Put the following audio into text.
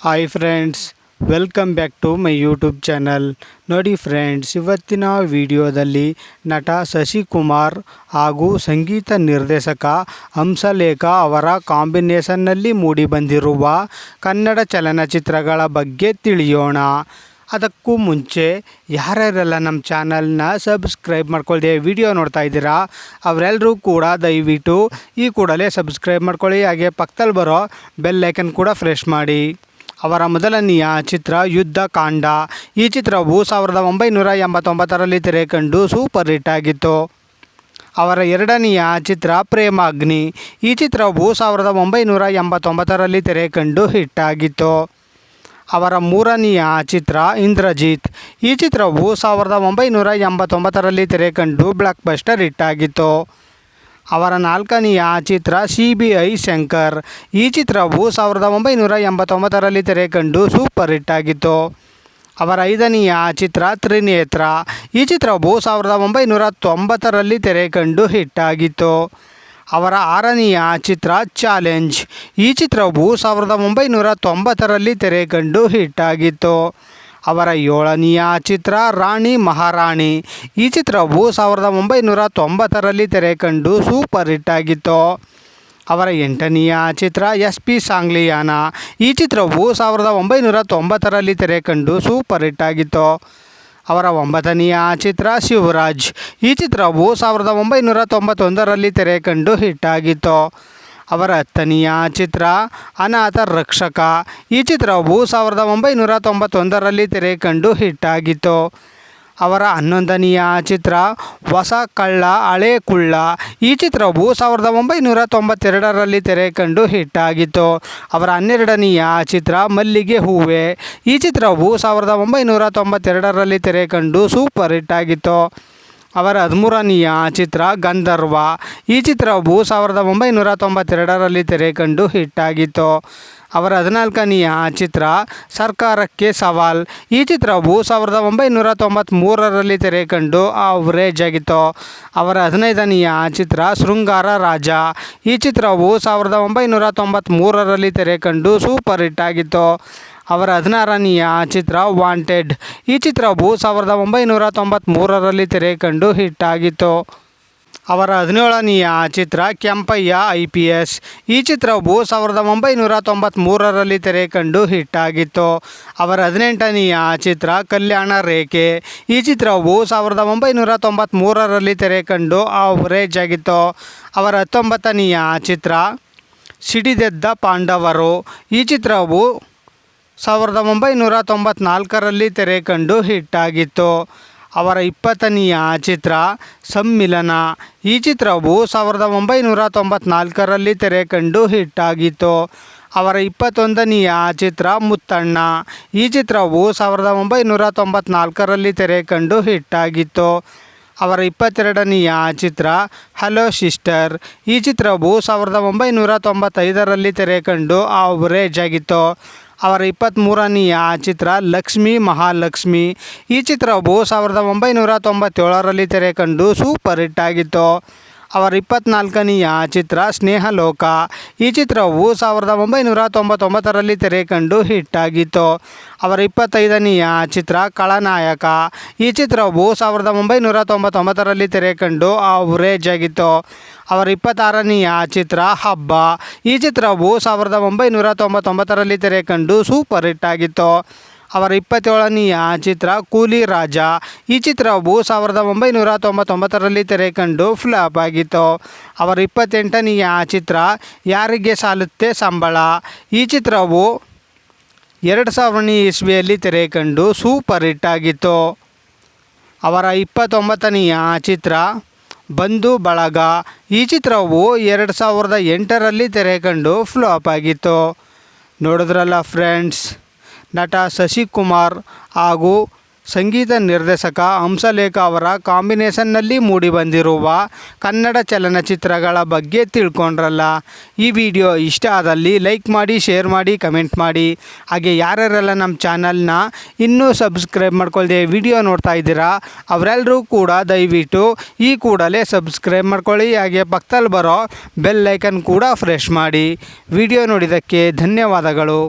Hi friends welcome back to my YouTube channel ನೋಡಿ friends ಇವತ್ತಿನ ವಿಡಿಯೋದಲ್ಲಿ ನಟ ಶಶಿಕುಮಾರ್ ಹಾಗೂ ಸಂಗೀತ ನಿರ್ದೇಶಕ ಹಂಸಲೇಖ ಅವರ ಕಾಂಬಿನೇಷನ್ನಲ್ಲಿ ಮೂಡಿಬಂದಿರುವ ಕನ್ನಡ ಚಲನಚಿತ್ರಗಳ ಬಗ್ಗೆ ತಿಳಿಯೋಣ. ಅದಕ್ಕೂ ಮುಂಚೆ ಯಾರ್ಯಾರೆಲ್ಲ ನಮ್ಮ ಚಾನಲ್ನ ಸಬ್ಸ್ಕ್ರೈಬ್ ಮಾಡ್ಕೊಳ್ದೆ ವಿಡಿಯೋ ನೋಡ್ತಾ ಇದ್ದೀರಾ ಅವರೆಲ್ಲರೂ ಕೂಡ ದಯವಿಟ್ಟು ಈ ಕೂಡಲೇ ಸಬ್ಸ್ಕ್ರೈಬ್ ಮಾಡ್ಕೊಳ್ಳಿ. ಹಾಗೆ ಪಕ್ಕದಲ್ಲಿ ಬರೋ ಬೆಲ್ ಕೂಡ ಫ್ರೆಶ್ ಮಾಡಿ. ಅವರ ಮೊದಲನೆಯ ಚಿತ್ರ ಯುದ್ಧ ಕಾಂಡ. ಈ ಚಿತ್ರವು ಸಾವಿರದ ಒಂಬೈನೂರ ಎಂಬತ್ತೊಂಬತ್ತರಲ್ಲಿ ತೆರೆ ಕಂಡು ಸೂಪರ್ ಹಿಟ್ ಆಗಿತ್ತು. ಅವರ ಎರಡನೆಯ ಚಿತ್ರ ಪ್ರೇಮಾಗ್ನಿ. ಈ ಚಿತ್ರವು ಸಾವಿರದ ಒಂಬೈನೂರ ಎಂಬತ್ತೊಂಬತ್ತರಲ್ಲಿ ತೆರೆ ಕಂಡು ಹಿಟ್ ಆಗಿತ್ತು. ಅವರ ಮೂರನೆಯ ಚಿತ್ರ ಇಂದ್ರಜಿತ್. ಈ ಚಿತ್ರವು ಸಾವಿರದ ಒಂಬೈನೂರ ಎಂಬತ್ತೊಂಬತ್ತರಲ್ಲಿ ತೆರೆ ಕಂಡು ಬ್ಲಾಕ್ ಬಸ್ಟರ್ ಹಿಟ್ ಆಗಿತ್ತು. ಅವರ ನಾಲ್ಕನೆಯ ಚಿತ್ರ ಸಿ ಬಿ ಐ ಶಂಕರ್. ಈ ಚಿತ್ರವು ಸಾವಿರದ ಒಂಬೈನೂರ ಎಂಬತ್ತೊಂಬತ್ತರಲ್ಲಿ ತೆರೆ ಕಂಡು ಸೂಪರ್ ಹಿಟ್ ಆಗಿತ್ತು. ಅವರ ಐದನೆಯ ಚಿತ್ರ ತ್ರಿನೇತ್ರ. ಈ ಚಿತ್ರವು ಸಾವಿರದ ಒಂಬೈನೂರ ತೊಂಬತ್ತರಲ್ಲಿ ತೆರೆ ಕಂಡು ಹಿಟ್ ಆಗಿತ್ತು. ಅವರ ಆರನೆಯ ಚಿತ್ರ ಚಾಲೆಂಜ್. ಈ ಚಿತ್ರವು ಸಾವಿರದ ಒಂಬೈನೂರ ತೊಂಬತ್ತರಲ್ಲಿ ತೆರೆ ಕಂಡು ಹಿಟ್ ಆಗಿತ್ತು. ಅವರ ಏಳನೆಯ ಚಿತ್ರ ರಾಣಿ ಮಹಾರಾಣಿ. ಈ ಚಿತ್ರವು ಸಾವಿರದ ಒಂಬೈನೂರ ತೊಂಬತ್ತರಲ್ಲಿ ತೆರೆ ಕಂಡು ಸೂಪರ್ ಹಿಟ್ ಆಗಿತ್ತು. ಅವರ ಎಂಟನೆಯ ಚಿತ್ರ ಎಸ್ ಪಿ ಸಾಂಗ್ಲಿಯಾನ. ಈ ಚಿತ್ರವು ಸಾವಿರದ ಒಂಬೈನೂರ ತೊಂಬತ್ತರಲ್ಲಿ ತೆರೆ ಕಂಡು ಸೂಪರ್ ಹಿಟ್ ಆಗಿತ್ತು. ಅವರ ಒಂಬತ್ತನೆಯ ಚಿತ್ರ ಶಿವರಾಜ್. ಈ ಚಿತ್ರವು ಸಾವಿರದ ಒಂಬೈನೂರ ತೊಂಬತ್ತೊಂದರಲ್ಲಿ ತೆರೆ ಕಂಡು ಹಿಟ್ ಆಗಿತ್ತು. ಅವರ ಹತ್ತನೆಯ ಚಿತ್ರ, ಅನಾಥ ರಕ್ಷಕ. ಈ ಚಿತ್ರವು ಸಾವಿರದ ಒಂಬೈನೂರ ತೊಂಬತ್ತೊಂದರಲ್ಲಿ ತೆರೆ ಕಂಡು ಹಿಟ್ ಆಗಿತ್ತು ಅವರ ಹನ್ನೊಂದನೆಯ ಚಿತ್ರ, ಹೊಸ ಕಳ್ಳ, ಹಳೆ ಕುಳ್ಳ. ಈ ಚಿತ್ರವು ಸಾವಿರದ ಒಂಬೈನೂರ ತೊಂಬತ್ತೆರಡರಲ್ಲಿ ತೆರೆ ಕಂಡು ಹಿಟ್ ಆಗಿತ್ತು ಅವರ ಹನ್ನೆರಡನೆಯ ಚಿತ್ರ, ಮಲ್ಲಿಗೆ ಹೂವೆ. ಈ ಚಿತ್ರವು ಸಾವಿರದ ಒಂಬೈನೂರ ತೊಂಬತ್ತೆರಡರಲ್ಲಿ ತೆರೆ ಕಂಡು ಸೂಪರ್ ಹಿಟ್ ಆಗಿತ್ತು. ಅವರ ಹದಿಮೂರನೆಯ ಚಿತ್ರ ಗಂಧರ್ವ. ಈ ಚಿತ್ರವು ಸಾವಿರದ ಒಂಬೈನೂರ ತೊಂಬತ್ತೆರಡರಲ್ಲಿ ತೆರೆ ಕಂಡು ಹಿಟ್ ಆಗಿತ್ತು ಅವರ ಹದಿನಾಲ್ಕನೆಯ ಚಿತ್ರ ಸರ್ಕಾರಕ್ಕೆ ಸವಾಲ್. ಈ ಚಿತ್ರವು ಸಾವಿರದ ಒಂಬೈನೂರ ತೊಂಬತ್ತ್ಮೂರರಲ್ಲಿ ತೆರೆ ಕಂಡು ಅವರೇಜ್ ಆಗಿತ್ತು ಅವರ ಹದಿನೈದನೆಯ ಚಿತ್ರ ಶೃಂಗಾರ ರಾಜ. ಈ ಚಿತ್ರವು ಸಾವಿರದ ಒಂಬೈನೂರ ತೊಂಬತ್ತ್ಮೂರರಲ್ಲಿ ತೆರೆ ಕಂಡು ಸೂಪರ್ ಹಿಟ್ ಆಗಿತ್ತು. ಅವರ ಹದಿನಾರನೆಯ ಚಿತ್ರ ವಾಂಟೆಡ್ ಈ ಚಿತ್ರವು ಸಾವಿರದ ಒಂಬೈನೂರ ತೊಂಬತ್ತ್ಮೂರರಲ್ಲಿ ತೆರೆ ಕಂಡು ಹಿಟ್ ಆಗಿತ್ತು ಅವರ ಹದಿನೇಳನೆಯ ಚಿತ್ರ ಕೆಂಪಯ್ಯ ಐ ಪಿ ಎಸ್. ಈ ಚಿತ್ರವು ಸಾವಿರದ ಒಂಬೈನೂರ ತೊಂಬತ್ತ್ಮೂರರಲ್ಲಿ ತೆರೆ ಕಂಡು ಹಿಟ್ ಆಗಿತ್ತು ಅವರ ಹದಿನೆಂಟನೆಯ ಚಿತ್ರ ಕಲ್ಯಾಣ ರೇಖೆ. ಈ ಚಿತ್ರವು ಸಾವಿರದ ಒಂಬೈನೂರ ತೊಂಬತ್ತ್ಮೂರರಲ್ಲಿ ತೆರೆ ಕಂಡು ಅವರೇಜ್ ಆಗಿತ್ತು. ಅವರ ಹತ್ತೊಂಬತ್ತನೆಯ ಚಿತ್ರ ಸಿಡಿದೆದ್ದ ಪಾಂಡವರು. ಈ ಚಿತ್ರವು ಸಾವಿರದ ಒಂಬೈನೂರ ತೊಂಬತ್ನಾಲ್ಕರಲ್ಲಿ ತೆರೆ ಕಂಡು ಹಿಟ್ ಆಗಿತ್ತು ಅವರ ಇಪ್ಪತ್ತನೆಯ ಚಿತ್ರ ಸಮ್ಮಿಲನ. ಈ ಚಿತ್ರವು ಸಾವಿರದ ಒಂಬೈನೂರ ತೊಂಬತ್ನಾಲ್ಕರಲ್ಲಿ ತೆರೆ ಕಂಡು ಹಿಟ್ ಆಗಿತ್ತು ಅವರ ಇಪ್ಪತ್ತೊಂದನೆಯ ಚಿತ್ರ ಮುತ್ತಣ್ಣ. ಈ ಚಿತ್ರವು ಸಾವಿರದ ಒಂಬೈನೂರ ತೊಂಬತ್ನಾಲ್ಕರಲ್ಲಿ ತೆರೆ ಕಂಡು ಹಿಟ್ ಆಗಿತ್ತು ಅವರ ಇಪ್ಪತ್ತೆರಡನೆಯ ಚಿತ್ರ ಹಲೋ ಸಿಸ್ಟರ್. ಈ ಚಿತ್ರವು ಸಾವಿರದ ಒಂಬೈನೂರ ತೊಂಬತ್ತೈದರಲ್ಲಿ ತೆರೆ ಕಂಡು ಆವರೇಜ್ ಆಗಿತ್ತು. ಅವರ ಇಪ್ಪತ್ತ್ಮೂರನೆಯ ಚಿತ್ರ ಲಕ್ಷ್ಮಿ ಮಹಾಲಕ್ಷ್ಮಿ. ಈ ಚಿತ್ರವು ಸಾವಿರದ ಒಂಬೈನೂರ ತೊಂಬತ್ತೇಳರಲ್ಲಿ ತೆರೆ ಕಂಡು ಸೂಪರ್ ಹಿಟ್ ಆಗಿತ್ತು. ಅವರ ಇಪ್ಪತ್ನಾಲ್ಕನೆಯ ಚಿತ್ರ ಸ್ನೇಹಲೋಕ. ಈ ಚಿತ್ರವು ಸಾವಿರದ ಒಂಬೈನೂರ ತೊಂಬತ್ತೊಂಬತ್ತರಲ್ಲಿ ತೆರೆ ಕಂಡು ಹಿಟ್ ಆಗಿತ್ತು ಅವರ ಇಪ್ಪತ್ತೈದನೆಯ ಚಿತ್ರ ಕಳನಾಯಕ ಈ ಚಿತ್ರವು ಸಾವಿರದ ಒಂಬೈನೂರ ತೊಂಬತ್ತೊಂಬತ್ತರಲ್ಲಿ ತೆರೆ ಕಂಡು ಅವರೇಜ್ ಆಗಿತ್ತು ಅವರ ಇಪ್ಪತ್ತಾರನೆಯ ಚಿತ್ರ ಹಬ್ಬ. ಈ ಚಿತ್ರವು ಸಾವಿರದ ಒಂಬೈನೂರ ತೊಂಬತ್ತೊಂಬತ್ತರಲ್ಲಿ ತೆರೆ ಕಂಡು ಸೂಪರ್ ಹಿಟ್ ಆಗಿತ್ತು ಅವರ ಇಪ್ಪತ್ತೇಳನೆಯ ಚಿತ್ರ ಕೂಲಿ ರಾಜ. ಈ ಚಿತ್ರವು ಸಾವಿರದ ಒಂಬೈನೂರ ತೊಂಬತ್ತೊಂಬತ್ತರಲ್ಲಿ ತೆರೆ ಕಂಡು ಫ್ಲಾಪ್ ಆಗಿತ್ತು. ಅವರ ಇಪ್ಪತ್ತೆಂಟನೆಯ ಚಿತ್ರ, ಯಾರಿಗೆ ಸಾಲುತ್ತೆ ಸಂಬಳ. ಈ ಚಿತ್ರವು ಎರಡು ಸಾವಿರನೇ ಇಸ್ವಿಯಲ್ಲಿ ತೆರೆ ಕಂಡು ಸೂಪರ್ ಹಿಟ್ ಆಗಿತ್ತು. ಅವರ ಇಪ್ಪತ್ತೊಂಬತ್ತನೆಯ ಚಿತ್ರ, ಬಂಧು ಬಳಗ. ಈ ಚಿತ್ರವು ಎರಡು ಸಾವಿರದ ಎಂಟರಲ್ಲಿ ತೆರೆ ಕಂಡು ಫ್ಲಾಪ್ ಆಗಿತ್ತು. ನೋಡಿದ್ರಲ್ಲ ಫ್ರೆಂಡ್ಸ್? ನಟ ಶಶಿಕುಮಾರ್ ಹಾಗೂ ಸಂಗೀತ ನಿರ್ದೇಶಕ ಹಂಸಲೇಖ ಅವರ ಕಾಂಬಿನೇಷನ್ನಲ್ಲಿ ಮೂಡಿಬಂದಿರುವ ಕನ್ನಡ ಚಲನಚಿತ್ರಗಳ ಬಗ್ಗೆ ತಿಳ್ಕೊಂಡ್ರಲ್ಲ. ಈ ವಿಡಿಯೋ ಇಷ್ಟ ಆದಲ್ಲಿ ಲೈಕ್ ಮಾಡಿ, ಶೇರ್ ಮಾಡಿ, ಕಮೆಂಟ್ ಮಾಡಿ. ಹಾಗೆ ಯಾರ್ಯಾರೆಲ್ಲ ನಮ್ಮ ಚಾನಲ್ನ ಇನ್ನೂ ಸಬ್ಸ್ಕ್ರೈಬ್ ಮಾಡ್ಕೊಳ್ದೆ ವಿಡಿಯೋ ನೋಡ್ತಾ ಇದ್ದೀರಾ ಅವರೆಲ್ಲರೂ ಕೂಡ ದಯವಿಟ್ಟು ಈ ಕೂಡಲೇ ಸಬ್ಸ್ಕ್ರೈಬ್ ಮಾಡ್ಕೊಳ್ಳಿ. ಹಾಗೆ ಪಕ್ಕದಲ್ಲಿ ಬರೋ ಬೆಲ್ ಐಕನ್ ಕೂಡ ಫ್ರೆಶ್ ಮಾಡಿ. ವಿಡಿಯೋ ನೋಡಿದ್ದಕ್ಕೆ ಧನ್ಯವಾದಗಳು.